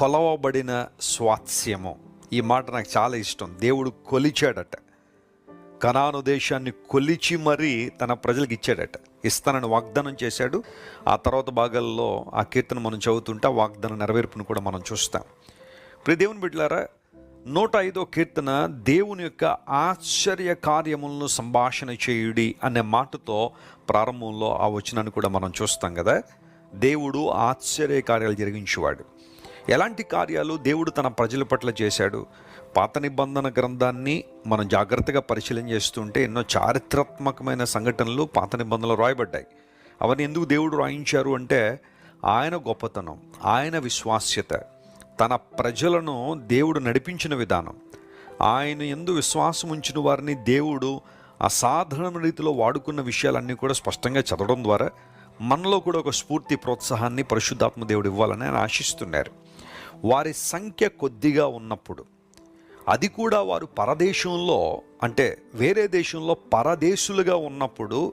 కొలవబడిన స్వాస్యము ఈ మాట నాకు చాలా ఇష్టం. దేవుడు కొలిచాడట. కనాను దేశాన్ని కొలిచి మరీ తన ప్రజలకు ఇచ్చాడట. ఇస్తానని వాగ్దానం చేశాడు. ఆ తర్వాత భాగాల్లో ఆ కీర్తన మనం చదువుతుంటే వాగ్దానం నెరవేర్పును కూడా మనం చూస్తాం. ప్రియ దేవుని బిడ్డలారా నూట ఐదో కీర్తన దేవుని యొక్క ఆశ్చర్య కార్యములను సంభాషణ చేయుడి అనే మాటతో ప్రారంభంలో ఆ వచనాన్ని కూడా మనం చూస్తాం కదా. దేవుడు ఆశ్చర్య కార్యాలు జరిగించేవాడు. ఎలాంటి కార్యాలు దేవుడు తన ప్రజల పట్ల చేశాడు? పాత నిబంధన గ్రంథాన్ని మనం జాగ్రత్తగా పరిశీలన చేస్తుంటే ఎన్నో చారిత్రాత్మకమైన సంఘటనలు పాత నిబంధనలు రాయబడ్డాయి. అవన్నీ ఎందుకు దేవుడు రాయించారు అంటే ఆయన గొప్పతనం ఆయన విశ్వాస్యత తన ప్రజలను దేవుడు నడిపించిన విధానం. ఆయన ఎందు విశ్వాసం ఉంచిన వారిని దేవుడు అసాధారణ రీతిలో వాడుకున్న విషయాలన్నీ కూడా స్పష్టంగా చదవడం ద్వారా మనలో కూడా ఒక స్ఫూర్తి ప్రోత్సాహాన్ని పరిశుద్ధాత్మ దేవుడు ఇవ్వాలని ఆయన ఆశిస్తున్నారు. వారి సంఖ్య కొద్దిగా ఉన్నప్పుడు. అది కూడా వారు పరదేశంలో అంటే వేరే దేశంలో పరదేశులుగా ఉన్నప్పుడు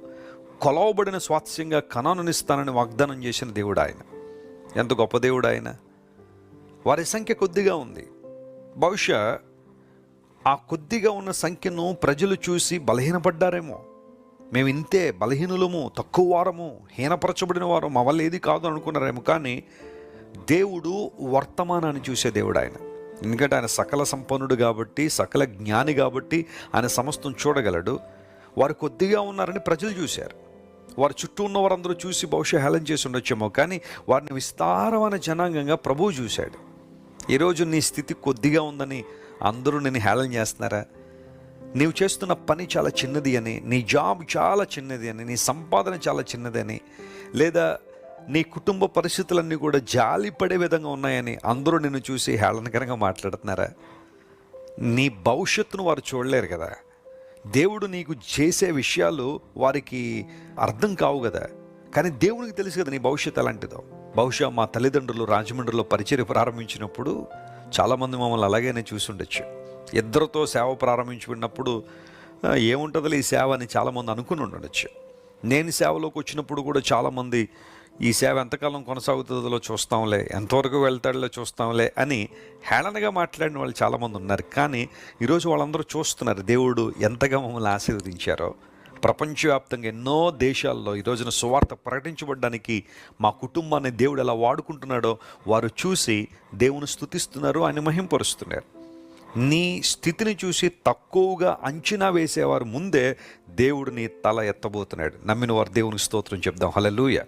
కొలవబడిన స్వాస్థ్యంగా కణానునిస్తానని వాగ్దానం చేసిన దేవుడు ఆయన ఎంత గొప్ప దేవుడు ఆయన వారి సంఖ్య కొద్దిగా ఉంది. బహుశా ఆ కొద్దిగా ఉన్న సంఖ్యను ప్రజలు చూసి బలహీనపడ్డారేమో. మేము ఇంతే బలహీనులము తక్కువ వారము హీనపరచబడిన వారు మా కాదు అనుకున్నారేమో కానీ దేవుడు వర్తమానాన్ని చూసే దేవుడు ఆయన. ఎందుకంటే ఆయన సకల సంపన్నుడు కాబట్టి సకల జ్ఞాని కాబట్టి ఆయన సమస్తం చూడగలడు. వారు కొద్దిగా ఉన్నారని ప్రజలు చూశారు. వారి చుట్టూ ఉన్న వారందరూ చూసి బహుశా హేళన చేసి ఉండొచ్చేమో కానీ వారిని విస్తారమైన జనాంగంగా ప్రభువు చూశాడు. ఈరోజు నీ స్థితి కొద్దిగా ఉందని అందరూ నేను హేళన చేస్తున్నారా? నీవు చేస్తున్న పని చాలా చిన్నది అని నీ జాబ్ చాలా చిన్నది అని నీ సంపాదన చాలా చిన్నది అని లేదా నీ కుటుంబ పరిస్థితులన్నీ కూడా జాలిపడే విధంగా ఉన్నాయని అందరూ నిన్ను చూసి హేళనకరంగా మాట్లాడుతున్నారా? నీ భవిష్యత్తును వారు చూడలేరు కదా. దేవుడు నీకు చేసే విషయాలు వారికి అర్థం కావు కదా. కానీ దేవునికి తెలుసు కదా నీ భవిష్యత్తు ఎలాంటిదో. బహుశా మా తల్లిదండ్రులు రాజమండ్రిలో పరిచర్య ప్రారంభించినప్పుడు చాలామంది మమ్మల్ని అలాగేనే చూసి ఉండొచ్చు ఇద్దరితో సేవ ప్రారంభించుకున్నప్పుడు ఏముంటుందో ఈ సేవ అని చాలామంది అనుకుని ఉండొచ్చు. నేను సేవలోకి వచ్చినప్పుడు కూడా చాలామంది ఈ సేవ ఎంతకాలం కొనసాగుతుందో చూస్తాంలే ఎంతవరకు వెళ్తాడో చూస్తాంలే అని హేళనగా మాట్లాడిన వాళ్ళు చాలామంది ఉన్నారు. కానీ ఈరోజు వాళ్ళందరూ చూస్తున్నారు దేవుడు ఎంతగా మమ్మల్ని ఆశీర్వదించారో. ప్రపంచవ్యాప్తంగా ఎన్నో దేశాల్లో ఈ రోజున సువార్త ప్రకటించబడడానికి మా కుటుంబాన్ని దేవుడు ఎలా వాడుకుంటున్నాడో వారు చూసి దేవుని స్థుతిస్తున్నారు ఆయన మహింపరుస్తున్నారు. నీ స్థితిని చూసి తక్కువగా అంచనా వేసేవారు ముందే దేవుడు నీ తల ఎత్తబోతున్నాడు. నమ్మిన వారు దేవునికి స్తోత్రం చెప్దాం. హల్లెలూయా.